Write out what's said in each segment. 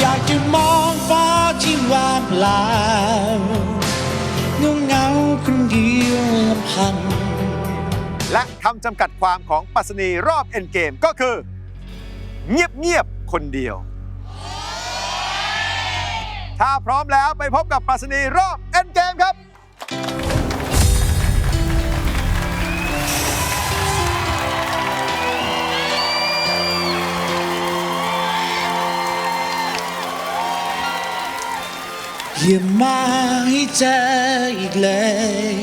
อยากจะมองฟ้าที่ว่างเปล่าเงาเงาคนเดียวลำพัง และคำจำกัดความของปรัสนีรอบเอ็นเกมก็คือ เงียบเงียบคนเดียว ถ้าพร้อมแล้วไปพบกับปรัสนีรอบเอ็นเกมครับ อย่ามาให้เจออีกเลย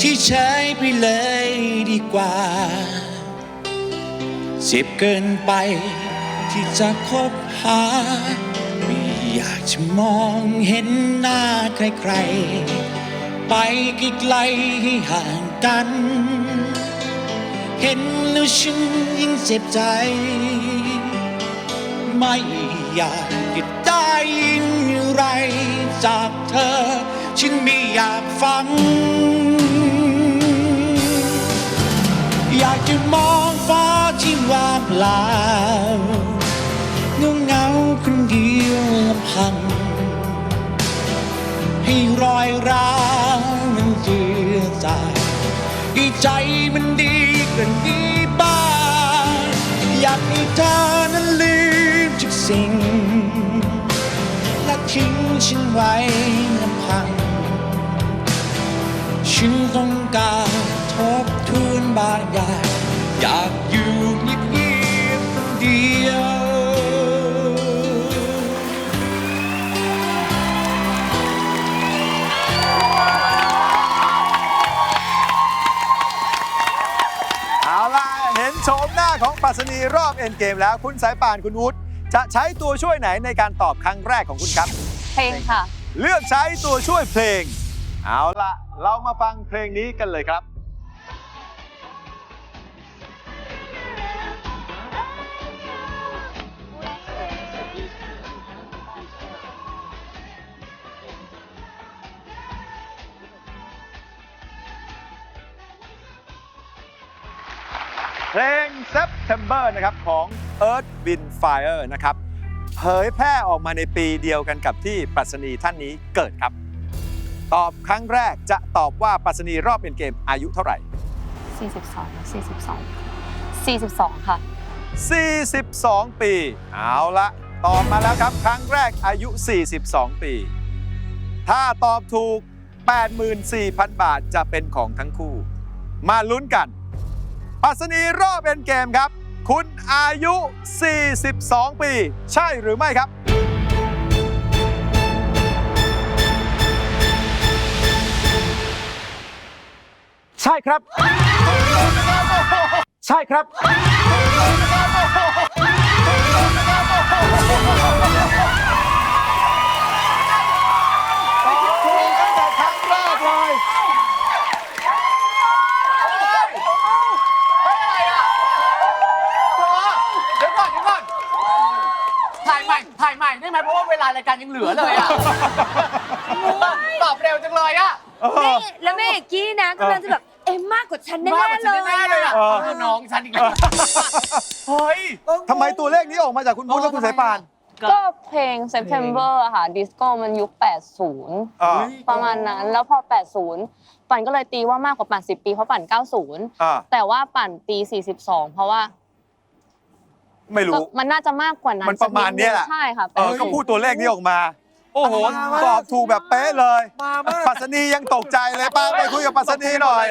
ที่ใช้ไปเลยดีกว่า เจ็บเกินไปที่จะคบหา ไม่อยากจะมองเห็นหน้าใครๆ ไปไกลๆให้ห่างกัน เห็นแล้วฉันยิ่งเจ็บใจ ไม่อยากจะได้ยิน ไรจากเธอ ฉันไม่อยากฟัง อยากจะมองฟ้าที่ว่างเปล่าเงาเงาคนเดียวลำพัง ให้รอยร้าวมันเจือจางให้ใจมันดีกว่านี้บ้าง อยากให้เธอนั้นลืมทุกสิ่ง ฉันไว้ลำพัง ฉันต้องการทบทวนบางอย่างอยากอยู่เงียบๆคนเดียว เอาล่ะ เห็นโฉมหน้าของปรัสนีรอบเอ็นเกมแล้วคุณสายป่านคุณวุฒิจะใช้ตัวช่วยไหนในการตอบครั้งแรกของคุณครับ เพลงค่ะ เลือกใช้ตัวช่วยเพลง เอาละเรามาฟังเพลงนี้กันเลยครับ เพลง September นะครับของ Earth Wind Fire นะครับ ยแพร่ออกมาในปีเดียวกันกับที่ปรัชนีท่านนี้เกิดครับ ตอบครั้งแรกจะตอบว่าปรัชนีรอบเป็นเกมอายุเท่าไหร่ 42 42 42 ค่ะ 42 ปี เอาละตอบมาแล้วครับ ครั้งแรกอายุ 42 ปี ถ้าตอบถูก 84,000 บาทจะเป็นของทั้งคู่ มาลุ้นกันปรัสนีรอบเป็นเกมครับ คุณอายุ 42 ปี ใช่หรือไม่ครับ ใช่ครับ ใช่ครับ ตอบถูกตั้งแต่ครั้งแรกเลย เดี๋ยวก่อนเดี๋ยวก่อน ถ่ายใหม่ ถ่ายใหม่ ได้ไหมเพราะว่าเวลารายการยังเหลือเลยอะตอบเร็วจังเลยอะแม่แล้วแม่เอกกี้นะกำลังจะแบบเอ็มมากกว่าฉันแน่มากกว่าๆฉัเลนแน่ๆเลยยอะอะเออน้องฉันอีกแล้วเฮ้ย ทำไมตัวเลขนี้ออกมาจากคุณพุทธและคุณสายป่าน ก็เพลง September อะค่ะ ดิสโก้มันยุค 80 อ่าประมาณนั้น แล้วพอ 80 ปั่นก็เลยตีว่ามากกว่าปั่น 10 ปี เพราะปั่น90อ่าแต่ว่าปั่นปี 42 เพราะว่า ไม่ก็รู้มันน่าจะมากกว่านั้นมันประมาณเนี้ยแหละ ใช่ค่ะเออก็พูดตัวเลขนี้ออกมา โอ้โหตอบถูกแบบเป๊ะเลยมามาก ปัสนียังตกใจเลยป้าไปคุยกับปัสนีหน่อย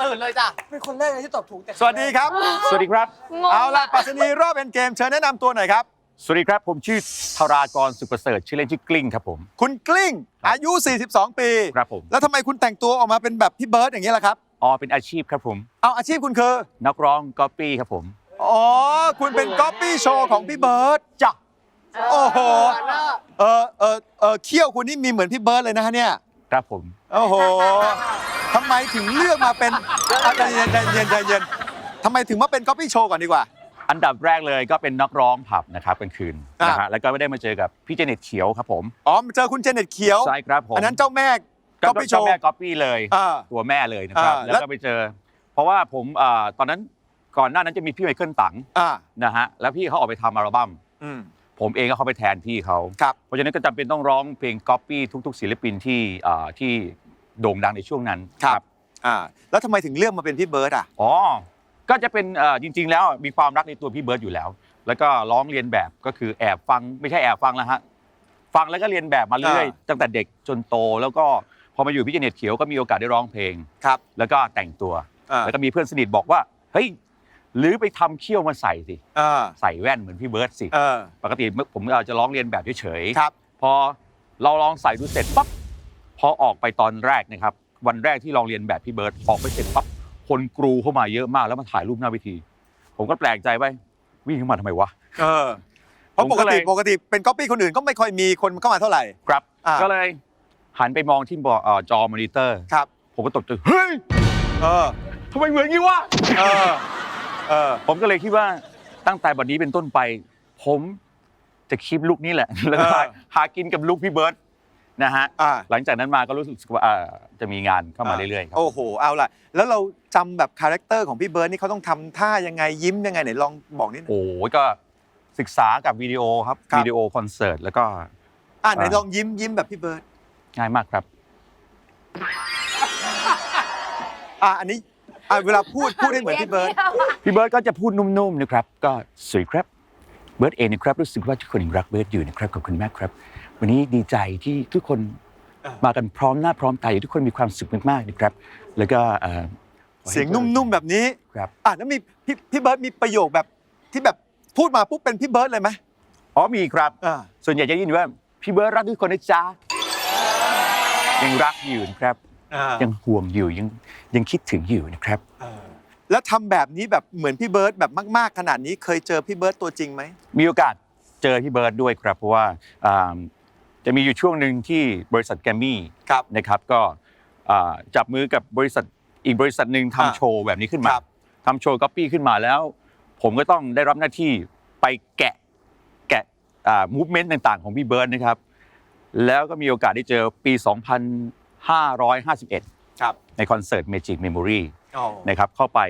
ตื่นเลยจ้ะ เป็นคนแรกเลยที่ตอบถูกแต่ สวัสดีครับ สวัสดีครับ งงเอาล่ะอะปัสนีรอบเป็นเกมเชิญแนะนำตัวหน่อยครับ สวัสดีครับ ผมชื่อธารากรสุขประเสริฐชื่อเล่นชื่อกลิ้งครับผม คุณกลิ้งอายุ 42 ปีครับผม แล้วทำไมคุณแต่งตัวออกมาเป็นแบบพี่เบิร์ดอย่างนี้ยล่ะครับ อ๋อเป็นอาชีพครับผม เอาอาชีพคุณคือนักร้องก๊อปปี้ครับผม อ๋อ คุณเป็นก๊อปปี้โชว์ของพี่เบิร์ดจ้ะโอ้โห เออเออเออเขี้ยวคุณนี่มีเหมือนพี่เบิร์ดเลยนะฮะเนี่ย ครับผม โอ้โหทำไมถึงเลือกมาเป็นอะใจเย็นใจเย็นใจเย็นทำไมถึงมาเป็นก๊อปปี้โชว์ก่อนดีกว่า อันดับแรกเลยก็เป็นนักร้องผับนะครับกลางคืนอะ นะฮะแล้วก็ไม่ได้มาเจอกับพี่เจเน็ตเขียวครับผมอ๋อเจอคุณเจเน็ตเขียว ใช่ครับผมอันนั้นเจ้าแม่ก็ก๊อปปี้โชเจ้าว์แม่ก๊อปปี้เลย อ่า ตัวแม่เลยนะครับ อ่าแล้วแล้ว ก็ไปเจอ เพราะว่าผมอ่าตอนนั้น ก่อนหน้านั้นจะมีพี่ไมเคิลตังอ่านะฮะแล้วพี่เขาออกไปทำอัลบั้มอืม ผมเองก็เข้าไปแทนพี่เขาครับ เพราะฉะนั้นก็จำเป็นต้องร้องเพลงก๊อปปี้ทุก ๆ ศิลปินที่อ่าที่โด่งดังในช่วงนั้นอ่าแล้วทำไมถึงเลือกมาเป็นพี่เบิร์ดอะ อ๋อ ก็จะเป็นเอ่อจริง ๆ แล้วมีความรักในตัวพี่เบิร์ดอยู่แล้ว แล้วก็ร้องเรียนแบบก็คือแอบฟังไม่ใช่แอบฟังแล้วฮะ ฟังแล้วก็เรียนแบบมาเรื่อยอ่า ตั้งแต่เด็กจนโต แล้วก็พอมาอยู่พี่เจเน็ตเขียวก็มีโอกาสได้ร้องเพลง ครับแล้วก็แต่งตัว อ่าแล้วก็มีเพื่อนสนิทบอกว่า เฮ้ย หรือไปทำเขี้ยวมาใส่สิอ่าใส่แว่นเหมือนพี่เบิร์ดสิ เออปกติผมจะร้องเรียนแบบเฉยๆ ครับ พอเราลองใส่ดูเสร็จปั๊บพอออกไปตอนแรกนะครับ วันแรกที่ลองเรียนแบบพี่เบิร์ตออกไปเสร็จปั๊บคนกรูเข้ามาเยอะมากแล้วมาถ่ายรูปหน้าเวที ผมก็แปลกใจไปวิ่งเข้ามาทำไมวะ เออเพราะผมปก็กเลยติปกติเป็นก๊อปปี้คนอื่นก็ไม่ค่อยมีคนเข้ามาเท่าไหร่ ครับ อ่า ก็เลยหันไปมองที่บอเอ่อจอมอนิเตอร์ ครับ ผมก็ตกใจเฮ้ยเออทำไมเหมือนงี้วะ เออ เออ ผมก็เลยคิดว่าตั้งแต่บัดนี้เป็นต้นไป ผมจะคลิปลุกนี้แหละ แล้วก็เออหากินกับลุกพี่เบิร์ตนะฮะอ่า หลังจากนั้นมาก็รู้สึกว่าอ่าจะมีงานเข้ามาเรื่อยๆครับ โอ้โห เอาล่ะ แล้วเราจำแบบคาแรคเตอร์ของพี่เบิร์ดนี่เขาต้องทำท่ายังไงยิ้มยังไงไหนลองบอกนิดนึง โอ้ยก็ศึกษากับวิดีโอครับครับ วิดีโอคอนเสิร์ตแล้วก็ อ่าไหนอ่า ลองยิ้มยิ้มแบบพี่เบิร์ดง่ายมากครับ อ่าอันนี้ อ่าเวลาพูดพูดให้เหมือนพี่เบิร์ดพี่เบิร์ดก็จะพูดนุ่มๆนะครับ ก็สวยครับ เบิร์ดเองนะครับรู้สึกว่าทุกคนยังรักเบิร์ดอยู่นะครับขอบคุณมากครับ วันนี้ดีใจที่ทุกคนอ่ามมากันพร้อมหน้าพร้อมตาทุกคนมีความสุขมากๆนะครับ แล้วก็เอ่อเสียงนุ่มๆแบบนี้ครับอ่าแล้วมีพี่พี่เบิร์ดมีประโยคแบบที่แบบพูดมาปุ๊บเป็นพี่เบิร์ดเลยไหมอ๋อมีครับอ่าส่วนใหญ่จะได้ยินว่าพี่เบิร์ดรักทุกคนนะจ๊ะยังรักอยู่นะครับอ่า ยังห่วงอยู่ยังยังคิดถึงอยู่นะครับเออแล้วทำแบบนี้แบบเหมือนพี่เบิร์ดแบบมาก ๆ ขนาดนี้เคยเจอพี่เบิร์ดตัวจริงไหม มีโอกาสเจอพี่เบิร์ดด้วยครับ เพราะว่าอ่าจะมีอยู่ช่วงหนึ่งที่บริษัทแกรมมี่ครับ นะครับก็อ่าจับมือกับบริษัทอีกบริษัทหนึ่งอ่าทำโชว์แบบนี้ขึ้นมาครับ ทำโชว์ก๊อปปี้ขึ้นมาแล้ว ผมก็ต้องได้รับหน้าที่ไปแกะแกะมูฟเมนต์ต่างๆ ของพี่เบิร์ดนะครับ แล้วก็มีโอกาสได้เจอปี 2551 ครับในคอนเสิร์ต Magic Memory อ๋อ นะครับเข้าไป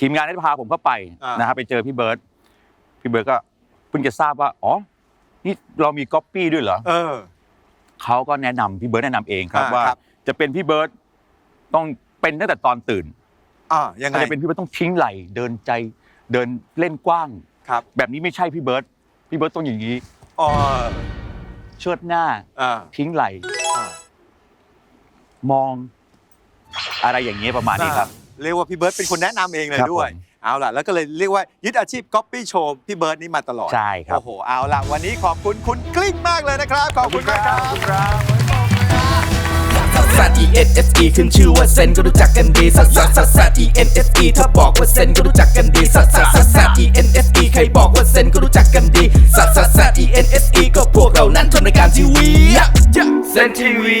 ทีมงานได้พาผมเข้าไปอ่าน นะครับไปเจอพี่เบิร์ดพี่เบิร์ดก็เพิ่งจะทราบว่าอ๋อนี่เรามีก๊อปปี้ด้วยเหรอเออ เขาก็แนะนำพี่เบิร์ดแนะนำเองครับอ่าว่า ครับ จะเป็นพี่เบิร์ดต้องเป็นตั้งแต่ตอนตื่นอ่ายังไงถ้าจะเป็นพี่เบิร์ดต้องทิ้งไหลเดินใจเดินเล่นกว้าง ครับแบบนี้ไม่ใช่พี่เบิร์ดพี่เบิร์ดต้องอย่างนี้ อ๋อ Ờ. เชิดหน้าอ่าทิ้งไหลอ่า มองอะไรอย่างเงี้ยประมาณนี้ครับ เรียกว่าพี่เบิร์ดเป็นคนแนะนำเองเลยครับด้วย ผม เอาล่ะ แล้วก็เลยเรียกว่ายึดอาชีพก๊อปปี้โชว์พี่เบิร์ดนี่มาตลอด ใช่ครับ โอ้โห เอาล่ะ วันนี้ขอบคุณคุณกลิ้งมากเลยนะครับ ขอบคุณมากครับซัส E N S E ขึ้นชื่อว่าเซนก็รู้จักกันดีซัสซัสซัสซัส E N S E ถ้าบอกว่าเซนก็รู้จักกันดีซัสซัสซัสซัส E N S E ใครบอกว่าเซนก็รู้จักกันดีซัสซัสซัส E N S E ก็พวกเรานั้นทำรายการทีวีเซนทีวี